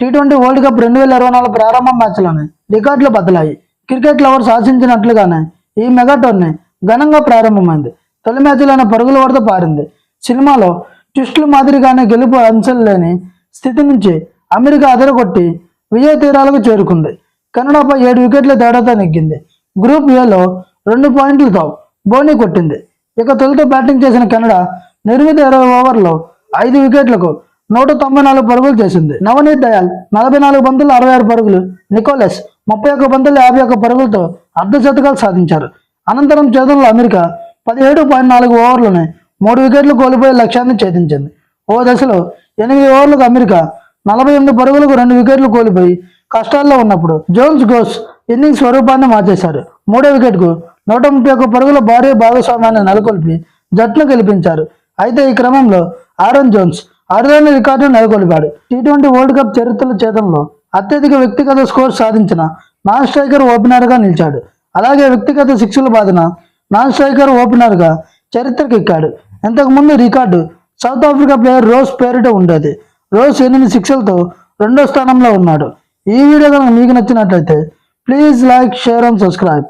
Tea twenty world cup రెండు వేల ఇరవై నాలుగు ప్రారంభ మ్యాచ్లోనే రికార్డులు బద్దలాయి. క్రికెట్ లవర్స్ ఆశించినట్లుగానే ఈ మెగా టోర్నీ ఘనంగా ప్రారంభమైంది. తొలి మ్యాచ్లోనే పరుగుల వరద పారింది. సినిమాలో ట్విస్టులు మాదిరిగానే గెలుపు అంచెలు లేని స్థితి నుంచి అమెరికా అదరగొట్టి విజయ తీరాలకు చేరుకుంది. కెనడాపై ఏడు వికెట్ల తేడాతో నెగ్గింది. గ్రూప్ ఏలో రెండు పాయింట్లతో బోనీ కొట్టింది. ఇక తొలితో బ్యాటింగ్ చేసిన కెనడా నిర్మిత ఇరవై ఓవర్లో ఐదు వికెట్లకు నూట తొంభై నాలుగు పరుగులు చేసింది. నవనీత్ దయాల్ నలభై నాలుగు బంతులు అరవై ఆరు పరుగులు. నికోలస్ ముప్పై ఒక్క బంతులు యాభై ఒక్క పరుగులతో అర్ధ శతకాలు సాధించారు. అనంతరం చేతుల్లో అమెరికా పదిహేడు పాయింట్ నాలుగు ఓవర్లోనే మూడు వికెట్లు కోల్పోయే లక్ష్యాన్ని ఛేదించింది. ఓ దశలో ఎనిమిది ఓవర్లకు అమెరికా నలభై ఎనిమిది పరుగులకు రెండు వికెట్లు కోల్పోయి కష్టాల్లో ఉన్నప్పుడు జోన్స్ గోస్ ఇన్నింగ్స్ స్వరూపాన్ని మార్చేశారు. మూడో వికెట్కు నూట ముప్పై ఒక్క పరుగుల భారీ భాగస్వామ్యాన్ని నెలకొల్పి జట్టును గెలిపించారు. అయితే ఈ క్రమంలో ఆరన్ జోన్స్ అరుదైన రికార్డును నెలకొల్పాడు. టీ ట్వంటీ వరల్డ్ కప్ చరిత్రల చేతంలో అత్యధిక వ్యక్తిగత స్కోర్ సాధించిన నాన్ స్ట్రైకర్ ఓపెనర్గా నిలిచాడు. అలాగే వ్యక్తిగత శిక్షల బాధిన నాన్ స్ట్రైకర్ ఓపెనర్గా చరిత్రకెక్కాడు. ఇంతకుముందు record South Africa player Rose పేరిట ఉండేది. రోజ్ ఎనిమిది సిక్స్లతో రెండో స్థానంలో ఉన్నాడు. ఈ వీడియో కనుక మీకు నచ్చినట్లయితే please like share and subscribe.